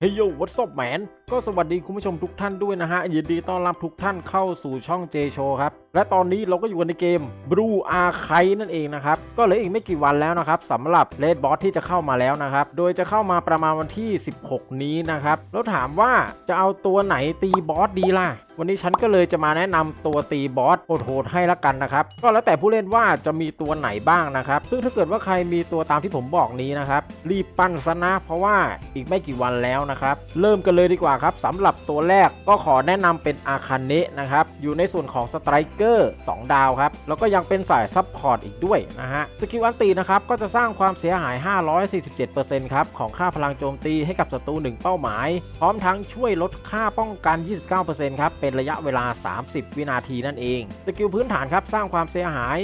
เฮ้ยโยวัดสอบแมนก็สวัสดีคุณผู้ชมทุกท่านด้วยนะฮะยินดีต้อนรับทุกท่านเข้าสู่ช่อง J Show ครับและตอนนี้เราก็อยู่กันในเกม Blue Archive นั่นเองนะครับ ก็เหลืออีกไม่กี่วันแล้วนะครับสำหรับเลดบอสที่จะเข้ามาแล้วนะครับ โดยจะเข้ามาประมาณวันที่ 16 นี้นะครับ แล้วถามว่าจะเอาตัวไหนตีบอสดีล่ะ วันนี้ฉันก็เลยจะมาแนะนำตัวตีบอสโหดๆให้ละกันนะครับ ก็แล้วแต่ผู้เล่นว่าจะมีตัวไหนบ้างนะครับ ซึ่งถ้าเกิดว่าใครมีตัวตามที่ผมบอกนี้นะครับ รีบปั้นซะนะเพราะว่าอีกไม่กี่วันแล้วนะครับ เริ่มกันเลยดีกว่าครับสำหรับตัวแรกก็ขอแนะนำเป็นอาคาเนะนะครับ อยู่ในส่วนของสไตรเกอร์2 ดาวครับ แล้วก็ยังเป็นสายซับพอร์ตอีกด้วยนะฮะ สกิลอันตีนะครับ ก็จะสร้างความเสียหาย 547%ครับ ของค่าพลังโจมตีให้กับศัตรู 1 เป้าหมาย พร้อมทั้งช่วยลดค่าป้องกัน 29%ครับ เป็นระยะเวลา 30 วินาทีนั่นเอง สกิลพื้นฐานครับ สร้างความเสียหาย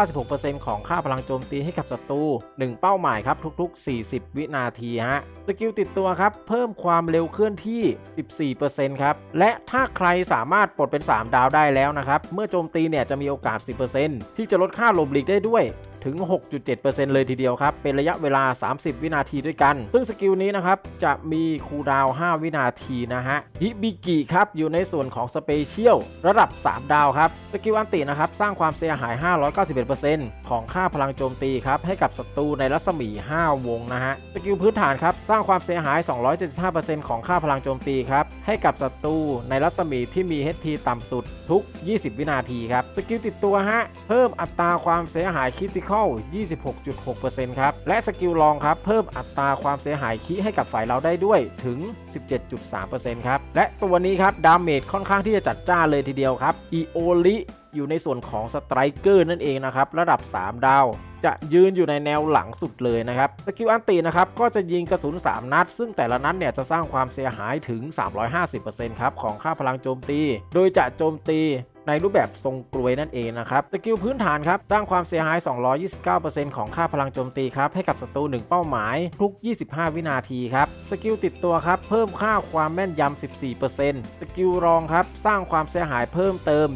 396%ของค่าพลังโจมตีให้กับศัตรู 1 เป้าหมายครับทุก ๆ 40 วินาทีฮะ สกิลติดตัวครับ เพิ่มความเร็วเคลื่อนที่ 14%ครับ และถ้าใครสามารถปลดเป็น 3 ดาวได้แล้วนะครับ เมื่อโจมตีเนี่ยจะมีโอกาส 10%ที่จะลดค่าหลบหลีกได้ด้วย ถึง 6.7%เลยทีเดียวครับ เป็นระยะเวลา 30 วินาทีด้วยกัน ซึ่งสกิลนี้นะครับ จะมีคูดาว 5 วินาทีนะฮะฮิบิกิครับ อยู่ในส่วนของสเปเชียลระดับ 3 ดาวครับ สกิลอันตินะครับ สร้างความเสียหาย 591%ของค่าพลังโจมตีครับ ให้กับศัตรูในรัศมี 5 วงนะฮะ สกิลพื้นฐานครับ สร้างความเสียหาย 275%ของค่าพลังโจมตีครับ ให้กับศัตรูในรัศมีที่มี HP ต่ำสุดทุก 20 วินาทีครับ สกิลติดตัวฮะ เพิ่มอัตราความเสียหายคิติคอล26.6%ครับ และสกิลรองครับ เพิ่มอัตราความเสียหายคิให้กับฝ่ายเราได้ด้วยถึง 17.3%ครับ และตัวนี้ครับ ดาเมจค่อนข้างที่จะจัดจ้าเลยทีเดียวครับอีโอลิอยู่ในส่วนของสไตรเกอร์นั่นเองนะครับ ระดับ 3 ดาว จะยืนอยู่ในแนวหลังสุดเลยนะครับสกิลอันตีนะครับ ก็จะยิงกระสุน 3 นัด ซึ่งแต่ละนัดเนี่ยจะสร้างความเสียหายถึง 350%ครับ ของค่าพลังโจมตี โดยจะโจมตี ในรูปแบบทรงกลวยนั่นเองนะครับสกิลพื้นฐานครับสร้างความเสียหาย 229%ของค่าพลังโจมตีครับให้กับศัตรู1เป้าหมายทุก 25 วินาทีครับสกิลติดตัวครับเพิ่มค่าความแม่นยำ 14%สกิลรองครับสร้างความเสียหายเพิ่มเติม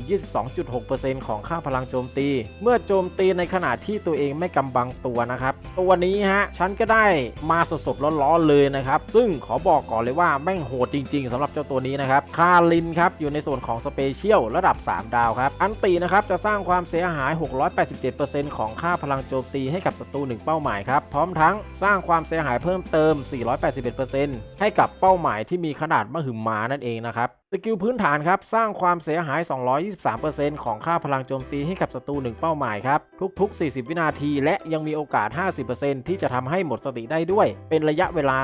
22.6%ของค่าพลังโจมตี เมื่อโจมตีในขณะที่ตัวเองไม่กำบังตัวนะครับตัวนี้ฮะฉันก็ได้มาสดๆร้อนๆเลยนะครับซึ่งขอบอกก่อนเลยว่าแม่งโหดจริง ๆสำหรับเจ้าตัวนี้นะครับคาลินครับอยู่ในส่วนของสเปเชียลระดับ 3ดาวครับ อันตีนะครับจะสร้างความเสียหาย 687%ของค่าพลังโจมตีให้กับศัตรู1เป้าหมายครับ พร้อมทั้งสร้างความเสียหายเพิ่มเติม 481%ให้กับเป้าหมายที่มีขนาดมหึมานั่นเองนะครับ สกิลพื้นฐานครับ สร้างความเสียหาย 223%ของค่าพลังโจมตีให้กับศัตรู1เป้าหมายครับ ทุก ๆ 40 วินาที และยังมีโอกาส 50%ที่จะทำให้หมดสติได้ด้วย เป็นระยะเวลา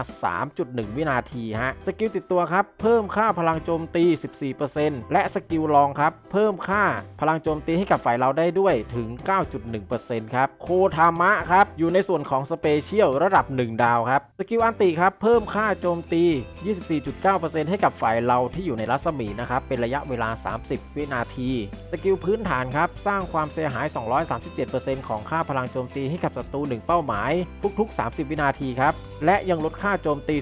3.1 วินาทีฮะสกิลติดตัวครับ เพิ่มค่าพลังโจมตี 14%และสกิลรองครับ เพิ่มค่าพลังโจมตีให้กับฝ่ายเราได้ด้วยถึง 9.1%ครับโคทามะครับอยู่ในส่วนของสเปเชียลระดับ 1 ดาวครับสกิลอันติครับเพิ่มค่าโจมตี 24.9%ให้กับฝ่ายเราที่อยู่ในรัศมีนะครับเป็นระยะเวลา 30 วินาที สกิลพื้นฐานครับ สร้างความเสียหาย 237%ของค่าพลังโจมตีให้กับศัตรู1เป้าหมาย ทุก ๆ 30 วินาทีครับ และยังลดค่าโจมตี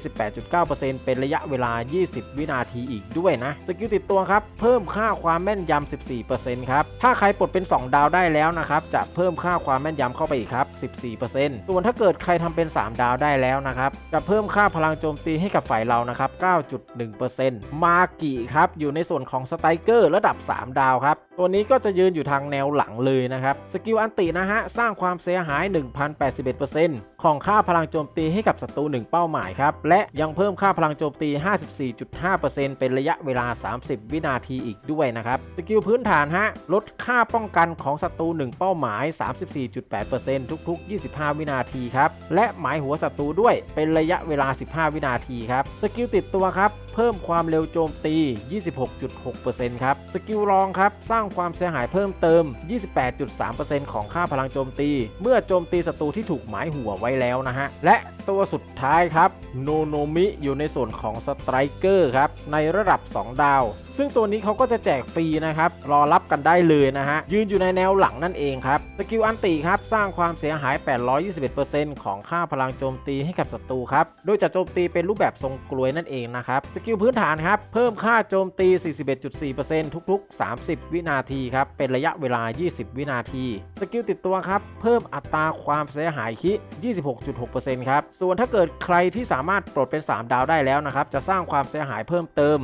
18.9%เป็นระยะเวลา 20 วินาทีอีกด้วยนะ สกิลติดตัวครับ เพิ่มค่าความแม่นยำ 14%ครับ ถ้าใครปลดเป็น 2 ดาวได้แล้วนะครับ จะเพิ่มค่าความแม่นยำเข้าไปอีกครับ 14%ส่วนถ้าเกิดใครทำเป็น 3 ดาวได้แล้วนะครับ จะเพิ่มค่าพลังโจมตีให้กับฝ่ายเรานะครับ 9.1%มากิครับ อยู่ในส่วนของสไตรเกอร์ระดับ 3 ดาวครับตัวนี้ก็จะยืนอยู่ทางแนวหลังเลยนะครับ สกิลอันตินะฮะ สร้างความเสียหาย 1,081%ของค่าพลังโจมตีให้กับศัตรู1 เป้าหมายครับ และยังเพิ่มค่าพลังโจมตี 54.5%เป็นระยะเวลา 30 วินาทีอีกด้วยนะครับ สกิลพื้นฐานฮะ ลดค่าป้องกันของศัตรู1 เป้าหมาย 34.8%ทุก ๆ 25 วินาทีครับ และหมายหัวศัตรูด้วยเป็นระยะเวลา 15 วินาทีครับ สกิลติดตัวครับ เพิ่มความเร็วโจมตี 26.6%ครับ สกิลรองครับ สร้างางความเสียหายเพิ่มเติม 28.3%ของค่าพลังโจมตี เมื่อโจมตีศัตรูที่ถูกหมายหัวไว้แล้วนะฮะ และตัวสุดท้ายครับโนโนมิอยู่ในส่วนของสไตรเกอร์ครับ ในระดับ 2 ดาว ซึ่งตัวนี้เขาก็จะแจกฟรีนะครับ รอรับกันได้เลยนะฮะ ยืนอยู่ในแนวหลังนั่นเองครับสกิลอันติครับ สร้างความเสียหาย 821%ของค่าพลังโจมตีให้กับศัตรูครับ โดยจะโจมตีเป็นรูปแบบทรงกลวยนั่นเองนะครับสกิลพื้นฐานครับ เพิ่มค่าโจมตี 41.4%ทุกๆ 30 วินาทีครับ เป็นระยะเวลา 20 วินาที สกิลติดตัวครับ เพิ่มอัตราความเสียหายคิ 26.6%ครับ ส่วนถ้าเกิดใครที่สามารถปลดเป็น 3 ดาวได้แล้วนะครับ จะสร้างความเสียหายเพิ่มเติม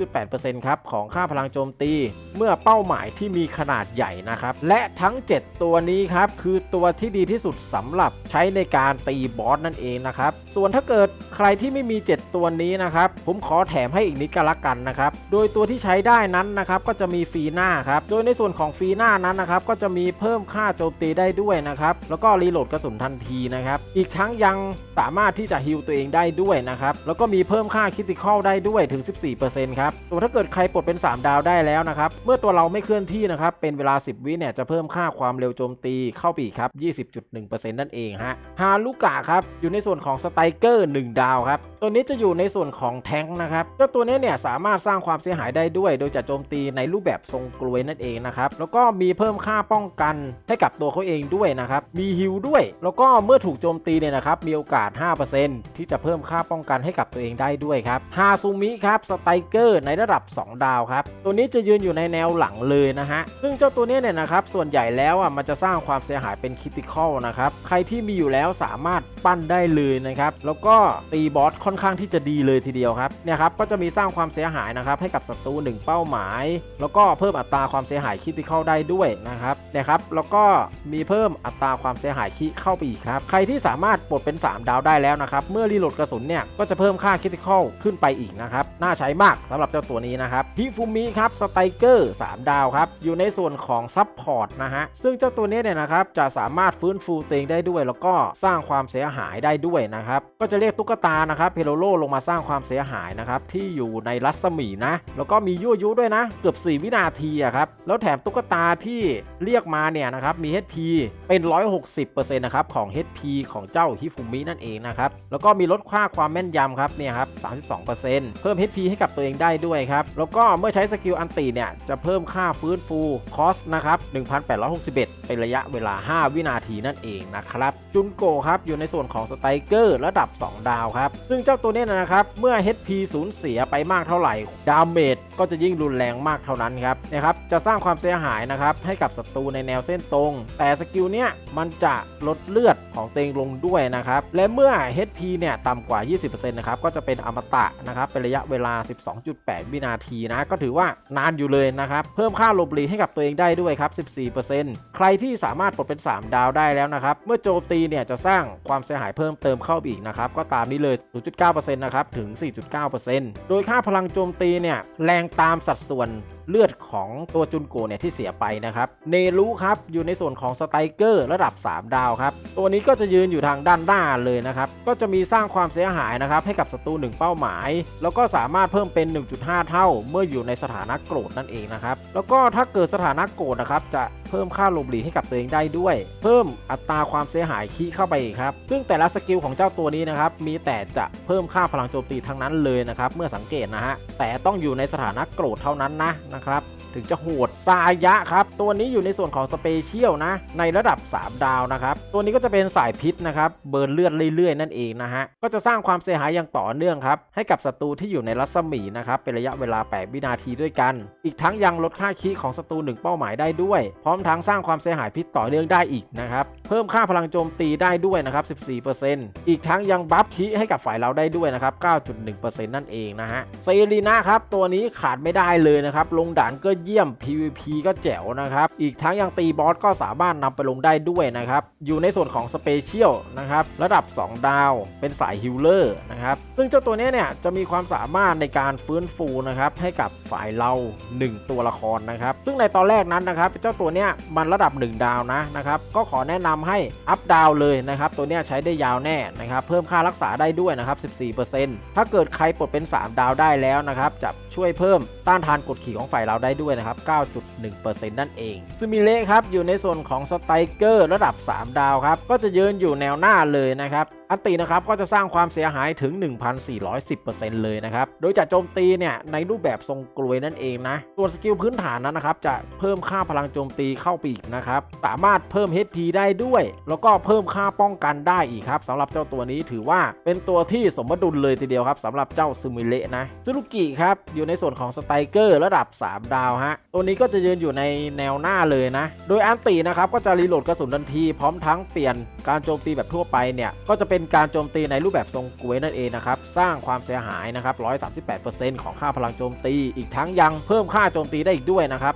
12.8%ครับ ของค่าพลังโจมตี เมื่อเป้าหมายที่มีขนาดใหญ่นะครับ และทั้ง 7 ตัวนี้ครับ คือตัวที่ดีที่สุดสำหรับใช้ในการตีบอสนั่นเองนะครับ ส่วนถ้าเกิดใครที่ไม่มี 7 ตัวนี้นะครับ ผมขอแถมให้อีกนิดก็แล้วกันนะครับ โดยตัวที่ใช้ได้นั้นนะครับ ก็จะมีฟีหน้าครับ โดยในส่วนของฟีหน้านั้นนะครับก็จะมีเพิ่มค่าโจมตีได้ด้วยนะครับ แล้วก็รีโหลดกระสุนทันทีนะครับ อีกทั้งยังสามารถที่จะฮิลตัวเองได้ด้วยนะครับ แล้วก็มีเพิ่มค่าคิติคอลได้ด้วยถึง 14%ครับส่วนถ้าเกิดใครปลดเป็น 3 ดาวได้แล้วนะครับ เมื่อตัวเราไม่เคลื่อนที่นะครับ เป็นเวลา 10 วิเนี่ยจะเพิ่มค่าความเร็วโจมตีเข้าปีครับ 20.1%นั่นเองฮะ ฮาลูกะครับอยู่ในส่วนของสไตรเกอร์ 1 ดาวครับ ตัวนี้จะอยู่ในส่วนของแทงค์นะครับ เจ้าตัวนี้เนี่ยสามารถสร้างความเสียหายได้ด้วย โดยจะโจมตีในรูปแบบทรงกลวยนั่นเองนะครับ แล้วก็มีเพิ่มค่าป้องกันให้กับตัวเขาเองด้วยนะครับ มีฮิลด้วย แล้วก็เมื่อถูกโจมตีเนี่ยนะครับ มีโอกาส 5%ที่จะเพิ่มค่าป้องกันให้กับตัวเองได้ด้วยครับฮาซูมิครับสไตรเกอร์ในระดับ 2 ดาวครับ ตัวนี้จะยืนอยู่ในแนวหลังเลยนะฮะ ซึ่งเจ้าตัวนี้เนี่ยนะครับ ส่วนใหญ่แล้วอะมันจะสร้างความเสียหายเป็นคิติคอลนะครับ ใครที่มีอยู่แล้วสามารถปั้นได้เลยนะครับ แล้วก็ตีบอสค่อนข้างที่จะดีเลยทีเดียวครับ เนี่ยครับ ก็จะมีสร้างความเสียหายนะครับให้กับศัตรูหนึ่งเป้าหมาย แล้วก็เพิ่มอัตราความเสียหายคิติคอลได้ด้วยนะครับเนี่ยครับ แล้วก็มีเพิ่มอัตราความเสียหายคิเข้าไปอีกครับ ใครที่สามารถปลดเป็น 3 ดาวาวได้แล้วนะครับเมื่อรีโหลดกระสุนเนี่ยก็จะเพิ่มค่าคิติคอลขึ้นไปอีกนะครับน่าใช้มากสำหรับเจ้าตัวนี้นะครับฮิฟูมิครับสไตรเกอร์3ดาวครับอยู่ในส่วนของซับพอร์ตนะฮะซึ่งเจ้าตัวนี้เนี่ยนะครับจะสามารถฟื้นฟูตัวเองได้ด้วย แล้วก็สร้างความเสียหายได้ด้วยนะครับก็จะเรียกตุ๊กตานะครับเพโลโลลงมาสร้างความเสียหายนะครับที่อยู่ในรัศมีนะ แล้วก็มียั่วยุด้วยนะ เกือบ 4 วินาทีอะครับแล้วแถมตุ๊กตาที่เรียกมาเนี่ยนะครับมี HP เป็น 160%นะครับของ HP ของเจ้าฮิฟูมินั่นเองนะครับ แล้วก็มีลดค่าความแม่นยำครับเนี่ยครับ 32%เพิ่ม HP ให้กับตัวเองได้ด้วยครับ แล้วก็เมื่อใช้สกิลอันตีเนี่ย จะเพิ่มค่าฟื้นฟูคอสนะครับ 1,861 เป็นระยะเวลา 5 วินาทีนั่นเองนะครับ จุนโกครับอยู่ในส่วนของสไตรเกอร์ระดับ 2 ดาวครับ ซึ่งเจ้าตัวเนี้นะครับเมื่อ HP สูญเสียไปมากเท่าไหร่ ดาเมจก็จะยิ่งรุนแรงมากเท่านั้นครับนะครับจะสร้างความเสียหายนะครับให้กับศัตรูในแนวเส้นตรง แต่สกิลเนี้ยมันจะลดเลือดของตัวเองลงด้วยนะครับและเมื่อ HP เนี่ยต่ำกว่า 20%นะครับก็จะเป็นอมตะนะครับเป็นระยะเวลา 12.8 วินาทีนะก็ถือว่านานอยู่เลยนะครับเพิ่มค่าลบหลีให้กับตัวเองได้ด้วยครับ 14%ใครที่สามารถปลดเป็น 3 ดาวได้แล้วนะครับเมื่อโจมตีเนี่ยจะสร้างความเสียหายเพิ่มเติมเข้าไปอีกนะครับก็ตามนี้เลย 0.9%นะครับถึง 4.9%โดยค่าพลังโจมตีเนี่ยแรงตามสัดส่วนเลือดของตัวจุนโกเนี่ยที่เสียไปนะครับเนรุครับอยู่ในส่วนของสไตเกอร์ระดับ 3 ดาวครับตัวนี้ก็จะยืนอยู่ทางด้านหน้าเลยนะครับก็จะมีสร้างความเสียหายนะครับให้กับศัตรู1เป้าหมาย แล้วก็สามารถเพิ่มเป็น 1.5 เท่า เมื่ออยู่ในสถานะโกรธนั่นเองนะครับแล้วก็ถ้าเกิดสถานะโกรธนะครับจะเพิ่มค่าลบหลีให้กับตัวเองได้ด้วย เพิ่มอัตราความเสียหายคีเข้าไปอีกครับ ซึ่งแต่ละสกิลของเจ้าตัวนี้นะครับ มีแต่จะเพิ่มค่าพลังโจมตีทั้งนั้นเลยนะครับ เมื่อสังเกตนะฮะ แต่ต้องอยู่ในสถานะโกรธเท่านั้นนะนะครับ ถึงจะโหดซายะครับ ตัวนี้อยู่ในส่วนของสเปเชียลนะ ในระดับ 3 ดาวนะครับ ตัวนี้ก็จะเป็นสายพิษนะครับ เบิร์นเลือดเรื่อยๆ นั่นเองนะฮะ ก็จะสร้างความเสียหายอย่างต่อเนื่องครับ ให้กับศัตรูที่อยู่ในรัศมีนะครับ เป็นระยะเวลา 8 วินาทีด้วยกัน อีกทั้งยังลดค่าคีของศัตรูหนึ่งเป้าหมายได้ด้วย พร้อมทั้งสร้างความเสียหายพิษต่อเนื่องได้อีกนะครับ เพิ่มค่าพลังโจมตีได้ด้วยนะครับ 14%อีกทั้งยังบัฟคีให้กับฝ่ายเราได้ด้วยนะครับ 9.1%นั่นเองนะฮะเซรีนาครับตัวนี้ขาดไม่ได้เลยนะครับลงด่านก็เยี่ยม PVP ก็แจ๋วนะครับ อีกทั้งยังตีบอสก็สามารถนำไปลงได้ด้วยนะครับ อยู่ในส่วนของสเปเชียลนะครับ ระดับ 2 ดาวเป็นสายฮิลเลอร์นะครับ ซึ่งเจ้าตัวนี้เนี่ยจะมีความสามารถในการฟื้นฟูนะครับให้กับฝ่ายเรา 1 ตัวละครนะครับ ซึ่งในตอนแรกนั้นนะครับเจ้าตัวเนี้ยมันระดับ 1 ดาวนะนะครับ ก็ขอแนะนำให้อัพดาวเลยนะครับ ตัวเนี้ยใช้ได้ยาวแน่นะครับ เพิ่มค่ารักษาได้ด้วยนะครับ14%ถ้าเกิดใครปลดเป็น 3 ดาวได้แล้วนะครับจะช่วยเพิ่มต้านทานกดขี่ของฝ่ายเราได้ด้วยนะครับ1%นั่นเองซึมิเละครับอยู่ในส่วนของสไตรเกอร์ระดับ 3 ดาวครับก็จะยืนอยู่แนวหน้าเลยนะครับอันตินะครับก็จะสร้างความเสียหายถึง 1,410%เลยนะครับ โดยจะโจมตีเนี่ยในรูปแบบทรงกลวยนั่นเองนะ ส่วนสกิลพื้นฐานนั้นนะครับ จะเพิ่มค่าพลังโจมตีเข้าไปอีกนะครับ สามารถเพิ่ม HP ได้ด้วย แล้วก็เพิ่มค่าป้องกันได้อีกครับสำหรับเจ้าตัวนี้ถือว่าเป็นตัวที่สมดุลเลยทีเดียวครับสำหรับเจ้าซึมิเละนะซึรุกิครับอยู่ในส่วนของสไตรเกอร์ระดับ 3 ดาวฮะตัวนี้ก็จะยืนอยู่ในแนวหน้าเลยนะ โดยอันตินะครับก็จะรีโหลดกระสุนทันทีพร้อมทั้งเปลี่ยนการโจมตีแบบทั่วไปเนี่ย ก็จะเป็นการโจมตีในรูปแบบทรงกลวยนั่นเองนะครับ สร้างความเสียหายนะครับ 138%ของค่าพลังโจมตี อีกทั้งยังเพิ่มค่าโจมตีได้อีกด้วยนะครับ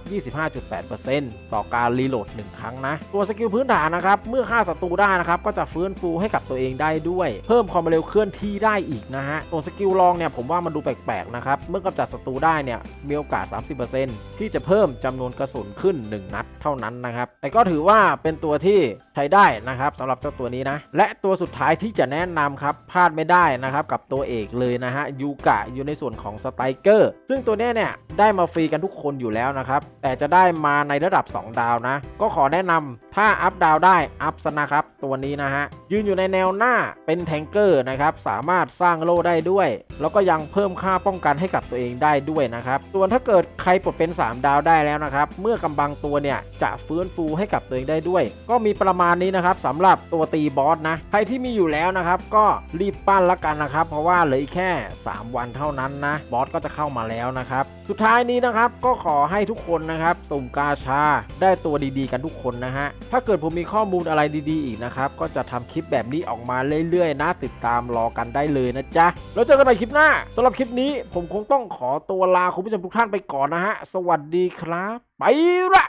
25.8%ต่อการรีโหลด 1 ครั้งนะ ตัวสกิลพื้นฐานนะครับ เมื่อฆ่าศัตรูได้นะครับ ก็จะฟื้นฟูให้กับตัวเองได้ด้วย เพิ่มความเร็วเคลื่อนที่ได้อีกนะฮะ ตัวสกิลรองเนี่ยผมว่ามันดูแปลกๆนะครับ เมื่อกำจัดศัตรูได้เนี่ยมีโอกาส 30%ที่จะเพิ่มจำนวนกระสุนขึ้น 1 นัดเท่านั้นนะครับ แต่ก็ถือว่าเป็นตัวที่ใช้ได้นะครับสำหรับเจ้าตัวนี้นะ และตัวสุดท้ายที่จะแนะนำครับพลาดไม่ได้นะครับกับตัวเอกเลยนะฮะยูกะอยู่ในส่วนของสไตรเกอร์ซึ่งตัวเนี้ยเนี่ยได้มาฟรีกันทุกคนอยู่แล้วนะครับแต่จะได้มาในระดับ 2 ดาวนะ ก็ขอแนะนำถ้าอัพดาวได้อัพซะนะครับตัวนี้นะฮะยืนอยู่ในแนวหน้าเป็นแทงเกอร์นะครับสามารถสร้างโล่ได้ด้วย แล้วก็ยังเพิ่มค่าป้องกันให้กับตัวเองได้ด้วยนะครับส่วนถ้าเกิดใครปลดเป็น 3 ดาวได้แล้วนะครับ เมื่อกำบังตัวเนี่ยจะฟื้นฟูให้กับตัวเองได้ด้วย ก็มีประมาณนี้นะครับสำหรับตัวตีบอสนะ ใครที่มีอยู่แล้วนะครับ ก็รีบปั้นละกันนะครับ เพราะว่าเหลืออีกแค่ 3 วันเท่านั้นนะ บอสก็จะเข้ามาแล้วนะครับ สุดท้ายนี้นะครับก็ขอให้ทุกคนนะครับสุ่มกาชาได้ตัวดีๆ กันทุกคนนะฮะ ถ้าเกิดผมมีข้อมูลอะไรดีๆ อีกนะครับ ก็จะทำคลิปแบบนี้ออกมาเรื่อยๆ นะ ติดตามรอกันได้เลยนะจ๊ะ แล้วเจอกันใหม่คลิปหน้าสำหรับคลิปนี้ผมคงต้องขอตัวลาคุณผู้ชมทุกท่านไปก่อนนะฮะ สวัสดีครับไปละ